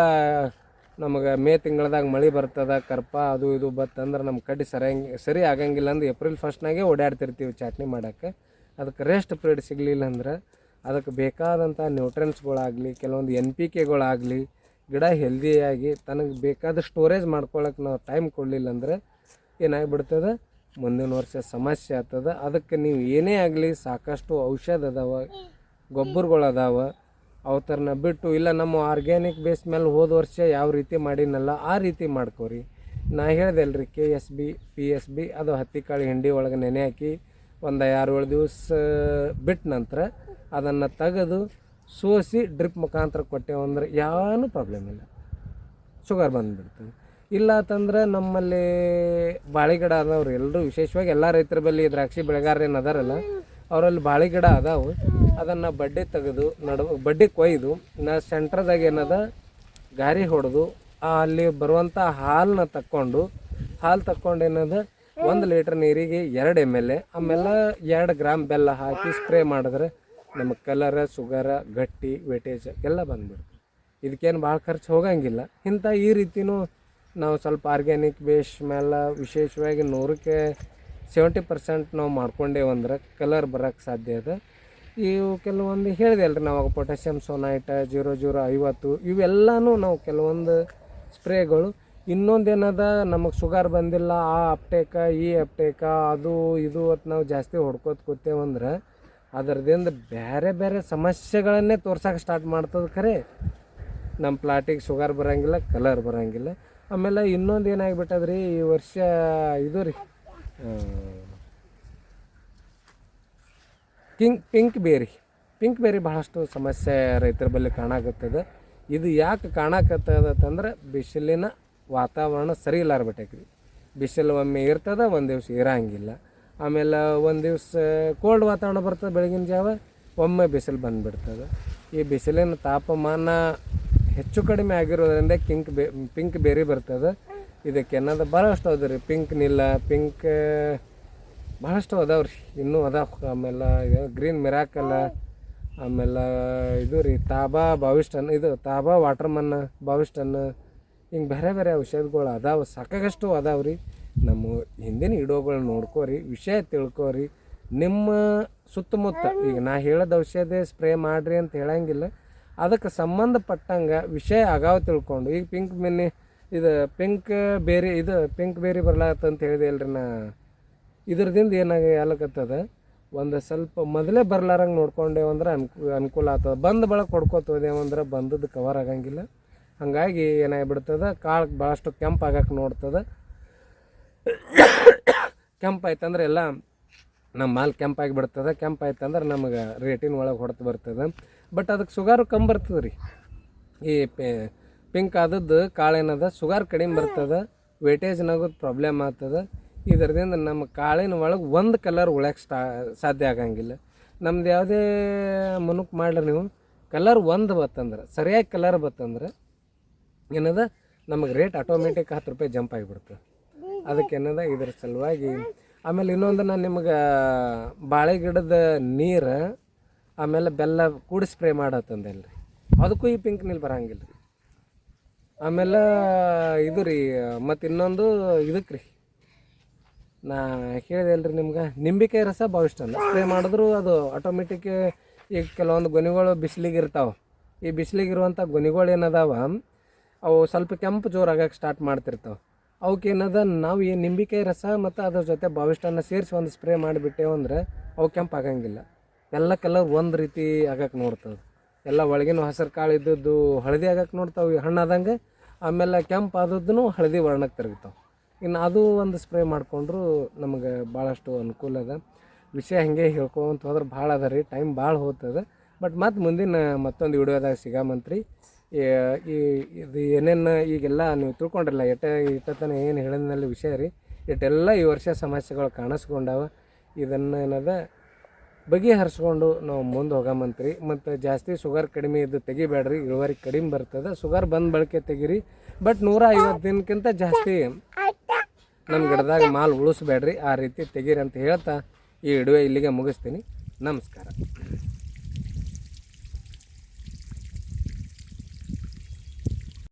ನಮಗೆ ಮೇ ತಿಂಗಳದಾಗ ಮಳೆ ಬರ್ತದ, ಕರ್ಪ ಅದು ಇದು ಬತ್ತಂದ್ರೆ ನಮ್ಮ ಕಡ್ಡಿ ಸರಿಯಂಗ, ಸರಿ ಆಗಂಗಿಲ್ಲ ಅಂದ್ರೆ ಏಪ್ರಿಲ್ ಫಸ್ಟ್ನಾಗೆ ಓಡಾಡ್ತಿರ್ತೀವಿ ಚಾಟ್ನಿ ಮಾಡೋಕ್ಕೆ ಅದಕ್ಕೆ ರೆಸ್ಟ್ ಪೀರಿಯಡ್ ಸಿಗಲಿಲ್ಲ ಅಂದ್ರೆ ಅದಕ್ಕೆ ಬೇಕಾದಂಥ ನ್ಯೂಟ್ರೆನ್ಸ್ಗಳಾಗಲಿ ಕೆಲವೊಂದು ಎನ್ ಪಿ ಕೆಗಳಾಗಲಿ ಗಿಡ ಹೆಲ್ದಿಯಾಗಿ ತನಗೆ ಬೇಕಾದ ಸ್ಟೋರೇಜ್ ಮಾಡ್ಕೊಳಕ್ಕೆ ನಾವು ಟೈಮ್ ಕೊಡಲಿಲ್ಲ ಅಂದರೆ ಏನಾಗ್ಬಿಡ್ತದೆ? ಮುಂದಿನ ವರ್ಷ ಸಮಸ್ಯೆ ಆಗ್ತದೆ. ಅದಕ್ಕೆ ನೀವು ಏನೇ ಆಗಲಿ ಸಾಕಷ್ಟು ಔಷಧ ಅದಾವ, ಗೊಬ್ಬರಗಳು ಅದಾವ ಅವತರನ್ನ ಬಿಟ್ಟು, ಇಲ್ಲ, ನಮ್ಮ ಆರ್ಗ್ಯಾನಿಕ್ ಬೇಸ್ ಮೇಲೆ ಹೋದ ವರ್ಷ ಯಾವ ರೀತಿ ಮಾಡಿನಲ್ಲ ಆ ರೀತಿ ಮಾಡ್ಕೋರಿ. ನಾ ಹೇಳ್ದಲ್ರಿ K S B P S B ಅದು ಹತ್ತಿ ಕಾಳು ಹಿಂಡಿ ಒಳಗೆ ನೆನೆ ಹಾಕಿ ಒಂದು ಆರು ಏಳು ದಿವಸ ಬಿಟ್ಟ ನಂತರ ಅದನ್ನು ತೆಗೆದು ಸೋಸಿ ಡ್ರಿಪ್ ಮುಖಾಂತರ ಕೊಟ್ಟೆವು ಅಂದ್ರೆ ಯಾವೂ ಪ್ರಾಬ್ಲಮ್ ಇಲ್ಲ. ಶುಗರ್ ಬಂದುಬಿಡ್ತದೆ ಇಲ್ಲ ಅಂತಂದ್ರೆ ನಮ್ಮಲ್ಲಿ ಬಾಳೆಗಿಡ ಅದವ್ರು ಎಲ್ಲರೂ ವಿಶೇಷವಾಗಿ ಎಲ್ಲ ರೈತರ ಬಳಿ ದ್ರಾಕ್ಷಿ ಬೆಳೆಗಾರ ಏನು ಅದಾರಲ್ಲ ಅವರಲ್ಲಿ ಬಾಳೆ ಗಿಡ ಅದಾವು. ಅದನ್ನು ಬಡ್ಡಿ ತೆಗೆದು ನಡು, ಬಡ್ಡಿ ಕೊಯ್ದು ನಾ ಸೆಂಟ್ರದಾಗ ಏನದ? ಗಾರಿ ಹೊಡೆದು ಅಲ್ಲಿ ಬರುವಂಥ ಹಾಲನ್ನ ತಕ್ಕೊಂಡು, ಹಾಲು ತಕ್ಕೊಂಡು ಏನದ? ಒಂದು ಲೀಟ್ರ್ ನೀರಿಗೆ ಎರಡು ಎಂ ಎಲ್ ಎ ಆಮೇಲೆ ಎರಡು ಗ್ರಾಮ್ ಬೆಲ್ಲ ಹಾಕಿ ಸ್ಪ್ರೇ ಮಾಡಿದ್ರೆ ನಮಗೆ ಕಲರ ಶುಗರ ಗಟ್ಟಿ, ವೇಟೇಜ್ ಎಲ್ಲ ಬಂದ್ಬಿಡ್ತು. ಇದಕ್ಕೇನು ಭಾಳ ಖರ್ಚು ಹೋಗಂಗಿಲ್ಲ. ಇಂಥ ಈ ರೀತಿಯೂ ನಾವು ಸ್ವಲ್ಪ ಆರ್ಗ್ಯಾನಿಕ್ ಬೇಸ್ ಮೇಲೆ ವಿಶೇಷವಾಗಿ ನೂರಕ್ಕೆ ಸೆವೆಂಟಿ ಪರ್ಸೆಂಟ್ ನಾವು ಮಾಡ್ಕೊಂಡೇವಂದ್ರೆ ಕಲರ್ ಬರೋಕ್ಕೆ ಸಾಧ್ಯ ಅದ ಇವು ಕೆಲವೊಂದು ಹೇಳಿದೆ ಅಲ್ರಿ ನಾವು ಪೊಟ್ಯಾಷಿಯಮ್ ಸೋನೈಟ ಜೀರೋ ಜೀರೋ ಐವತ್ತು ಇವೆಲ್ಲನೂ ನಾವು ಕೆಲವೊಂದು ಸ್ಪ್ರೇಗಳು. ಇನ್ನೊಂದೇನದ ನಮಗೆ ಶುಗರ್ ಬಂದಿಲ್ಲ, ಆ ಅಪ್ಟೇಕ, ಈ ಅಪ್ಟೇಕ, ಅದು ಇದು ಅಂತ ನಾವು ಜಾಸ್ತಿ ಹೊಡ್ಕೋತ ಕೂತೇವಂದ್ರೆ ಅದರದಿಂದ ಬೇರೆ ಬೇರೆ ಸಮಸ್ಯೆಗಳನ್ನೇ ತೋರ್ಸಕ್ಕೆ ಸ್ಟಾರ್ಟ್ ಮಾಡ್ತದೆ ಖರೆ. ನಮ್ಮ ಪ್ಲಾಟಿಗೆ ಶುಗರ್ ಬರೋಂಗಿಲ್ಲ ಕಲರ್ ಬರೋಂಗಿಲ್ಲ. ಆಮೇಲೆ ಇನ್ನೊಂದು ಏನಾಗಿಬಿಟ್ಟದ್ರಿ, ಈ ವರ್ಷ ಇದು ರೀ. King pink berry. Pink berry ಬಹಳಷ್ಟು ಸಮಸ್ಯೆ ರೈತರ ಬಳಿ ಕಾಣಾಕತ್ತದ. ಇದು ಯಾಕೆ ಕಾಣಾಕತ್ತದಂದ್ರೆ ಬಿಸಿಲಿನ ವಾತಾವರಣ ಸರಿ ಇಲ್ಲಾರ್ಬಿಟ್ಟೈತ್ರಿ ಬಿಸಿಲು ಒಮ್ಮೆ ಇರ್ತದ, ಒಂದು ದಿವ್ಸ ಇರಂಗಿಲ್ಲ. ಆಮೇಲೆ ಒಂದು ದಿವ್ಸ ಕೋಲ್ಡ್ ವಾತಾವರಣ ಬರ್ತದೆ ಬೆಳಗಿನ ಜಾವ, ಒಮ್ಮೆ ಬಿಸಿಲು ಬಂದುಬಿಡ್ತದೆ. ಈ ಬಿಸಿಲಿನ ತಾಪಮಾನ ಹೆಚ್ಚು ಕಡಿಮೆ ಆಗಿರೋದ್ರಿಂದ ಕಿಂಕ್ ಬೇ, ಪಿಂಕ್ ಬೇರೆ ಬರ್ತದೆ. ಇದಕ್ಕೆ ಅನ್ನೋದು ಭಾಳಷ್ಟು ಅದ ರೀ. ಪಿಂಕ್ ನಿಲ್ಲ ಪಿಂಕ್ ಭಾಳಷ್ಟು ಅದಾವ ರೀ. ಇನ್ನೂ ಅದಾವ. ಆಮೇಲೆ ಗ್ರೀನ್ ಮಿರಾಕಲ್ಲ ಆಮೇಲೆ ಇದು ರೀ ತಾಬಾ ಬಾವಿಸ್ಟನ್ ಇದು ತಾಬಾ ವಾಟರ್ಮನ್ ಬಾವಿಸ್ಟನ್ ಹಿಂಗೆ ಬೇರೆ ಬೇರೆ ಔಷಧಗಳು ಅದಾವೆ. ಸಾಕಾಗಷ್ಟು ಅದಾವ ರೀ. ನಮ್ಮ ಹಿಂದಿನ ವಿಡಿಯೋಗಳು ನೋಡ್ಕೋರಿ ವಿಷಯ ತಿಳ್ಕೋರಿ ನಿಮ್ಮ ಸುತ್ತಮುತ್ತ, ಈಗ ನಾ ಹೇಳೋದು ಔಷಧಿ ಸ್ಪ್ರೇ ಮಾಡಿರಿ ಅಂತ ಹೇಳಂಗಿಲ್ಲ. ಅದಕ್ಕೆ ಸಂಬಂಧಪಟ್ಟಂಗೆ ವಿಷಯ ಅಗಾವ ತಿಳ್ಕೊಂಡು, ಈಗ ಪಿಂಕ್ ಮಿನ್ನಿ ಇದು ಪಿಂಕ್ ಬೇರೆ ಇದು ಪಿಂಕ್ ಬೇರೆ ಬರ್ಲಾತ್ತಂತ ಹೇಳಿದೆ ಅಲ್ರಿ ನಾ. ಇದ್ರದಿಂದ ಏನಾಗಿ ಆಲಕತ್ತದ ಒಂದು ಸ್ವಲ್ಪ ಮೊದಲೇ ಬರ್ಲಾರಂಗೆ ನೋಡ್ಕೊಂಡೇವಂದ್ರೆ ಅನ್ಕು, ಅನುಕೂಲ ಆಗ್ತದೆ ಬಂದ ಬಳಕೆ ಹೊಡ್ಕೋತ ಅಂದ್ರೆ ಬಂದದ್ದು ಕವರ್ ಆಗಂಗಿಲ್ಲ. ಹಾಗಾಗಿ ಏನಾಗ್ಬಿಡ್ತದ? ಕಾಳು ಭಾಳಷ್ಟು ಕೆಂಪು ಆಗಕ್ಕೆ ನೋಡ್ತದೆ. ಕೆಂಪಾಯ್ತಂದ್ರೆ ಎಲ್ಲ ನಮ್ಮ ಮಾಲ್ ಕೆಂಪಾಗಿ ಬಿಡ್ತದೆ ಕೆಂಪಾಯ್ತಂದ್ರೆ ನಮಗೆ ರೇಟಿನ ಒಳಗೆ ಹೊಡೆದು ಬರ್ತದೆ. ಬಟ್ ಅದಕ್ಕೆ ಶುಗರು ಕಮ್ಮಿ ಬರ್ತದೆ ರೀ ಈ ಪಿಂಕ್ ಆದದ್ದು ಕಾಳೇನದ ಶುಗರ್ ಕಡಿಮೆ ಬರ್ತದೆ ವೇಟೇಜ್ನಾಗೋದು ಪ್ರಾಬ್ಲಮ್ ಆಗ್ತದೆ. ಇದರಿಂದ ನಮ್ಮ ಕಾಳಿನ ಒಳಗೆ ಒಂದು ಕಲರ್ ಉಳ್ಯಾಕೆ ಸ್ಟಾ, ಸಾಧ್ಯ ಆಗಂಗಿಲ್ಲ. ನಮ್ದು ಯಾವುದೇ ಮನುಕ್ ಮಾಡ್ರಿ ನೀವು ಕಲರ್ ಒಂದು ಬತ್ತಂದ್ರೆ, ಸರಿಯಾಗಿ ಕಲರ್ ಬತ್ತಂದ್ರೆ ಏನದ, ನಮಗೆ ರೇಟ್ ಆಟೋಮೆಟಿಕ್ ಹತ್ತು ರೂಪಾಯಿ ಜಂಪ್ ಆಗಿಬಿಡ್ತದೆ. ಅದಕ್ಕೆ ಏನದ, ಇದ್ರ ಸಲುವಾಗಿ ಆಮೇಲೆ ಇನ್ನೊಂದು ನಾನು ನಿಮ್ಗೆ, ಬಾಳೆ ಗಿಡದ ನೀರು, ಆಮೇಲೆ ಬೆಲ್ಲ ಕೂಡಿ ಸ್ಪ್ರೇ ಮಾಡತ್ತಂದಲ್ರಿ ಅದಕ್ಕೂ ಈ ಪಿಂಕ್ ನೀಲ್ ಬರಂಗಿಲ್ಲ ರೀ ಆಮೇಲೆ ಇದು ರೀ, ಮತ್ತು ಇನ್ನೊಂದು ಇದಕ್ಕೆ ರೀ. ನಾ ಹೇಳಿದೆ ಅಲ್ರಿ ನಿಮ್ಗೆ, ನಿಂಬಿಕಾಯಿ ರಸ ಭಾಳ ಇಷ್ಟ ಸ್ಪ್ರೇ ಮಾಡಿದ್ರು ಅದು ಆಟೋಮೆಟಿಕ್ ಈಗ ಕೆಲವೊಂದು ಗೊನೆಗಳು ಬಿಸಿಲಿಗೆ ಇರ್ತಾವೆ. ಈ ಬಿಸಿಲಿಗೆ ಗೊನೆಗಳು ಏನದಾವ, ಅವು ಸ್ವಲ್ಪ ಕೆಂಪು ಜೋರು ಆಗಕ್ಕೆ ಸ್ಟಾರ್ಟ್ ಮಾಡ್ತಿರ್ತಾವೆ. ಅವಕ್ಕೇನದ ನಾವು ಈ ನಿಂಬಿಕಾಯಿ ರಸ ಮತ್ತು ಅದ್ರ ಜೊತೆ ಬಾವಿಷ್ಟನ್ನು ಸೇರಿಸಿ ಒಂದು ಸ್ಪ್ರೇ ಮಾಡಿಬಿಟ್ಟೇವು ಅಂದರೆ ಅವು ಕೆಂಪು ಆಗಂಗಿಲ್ಲ. ಎಲ್ಲ ಕಲರ್ ಒಂದು ರೀತಿ ಆಗಕ್ಕೆ ನೋಡ್ತದೆ. ಎಲ್ಲ ಒಳಗಿನ ಹಸಿರು ಕಾಳು ಇದ್ದದ್ದು ಹಳದಿ ಆಗಕ್ಕೆ ನೋಡ್ತಾವೆ ಹಣ್ಣಾದಂಗೆ ಆಮೇಲೆ ಕೆಂಪು ಆದದ್ದು ಹಳದಿ ವರ್ಣಕ್ಕೆ ತಿರುಗ್ತಾವೆ. ಇನ್ನು ಅದು ಒಂದು ಸ್ಪ್ರೇ ಮಾಡಿಕೊಂಡ್ರು ನಮಗೆ ಭಾಳಷ್ಟು ಅನುಕೂಲ ಅದ. ವಿಷಯ ಹಾಗೆ ಹೇಳ್ಕೊಂತ ಹೋದ್ರೆ ಭಾಳ ಅದ ರೀ ಟೈಮ್ ಭಾಳ ಹೋಗ್ತದೆ. ಬಟ್ ಮತ್ತೆ ಮುಂದಿನ ಮತ್ತೊಂದು ವಿಡಿಯೋದಾಗ ಸಿಗಾಮಂತ್ರಿ. ಈ, ಇದು ಏನೇನು ಈಗೆಲ್ಲ ನೀವು ತಿಳ್ಕೊಂಡ್ರಲ್ಲ ಎಟ್ಟ, ಇಟ್ಟತನ ಏನು ಹೇಳಿದ್ನಲ್ಲಿ ವಿಷಯ ರೀ. ಇಟ್ಟೆಲ್ಲ ಈ ವರ್ಷ ಸಮಸ್ಯೆಗಳು ಕಾಣಿಸ್ಕೊಂಡಾವ. ಇದನ್ನು ಏನದ ಬಗೆಹರಿಸ್ಕೊಂಡು ನಾವು ಮುಂದೆ ಹೋಗಮಂತ್ರಿ. ಮತ್ತು ಜಾಸ್ತಿ ಶುಗರ್ ಕಡಿಮೆ ಇದ್ದು ತೆಗಿಬೇಡ್ರಿ, ಇಳುವರಿ ಕಡಿಮೆ ಬರ್ತದೆ. ಶುಗರ್ ಬಂದ ಬಳಕೆ ತೆಗೀರಿ. ಬಟ್ ನೂರ ಐವತ್ತು ದಿನಕ್ಕಿಂತ ಜಾಸ್ತಿ ನಮ್ಮ ಗಿಡದಾಗ ಮಾಲ್ ಉಳಿಸ್ಬೇಡ್ರಿ. ಆ ರೀತಿ ತೆಗೀರಿ ಅಂತ ಹೇಳ್ತಾ ಈ ವಿಡಿಯೋ ಇಲ್ಲಿಗೆ ಮುಗಿಸ್ತೀನಿ. ನಮಸ್ಕಾರ.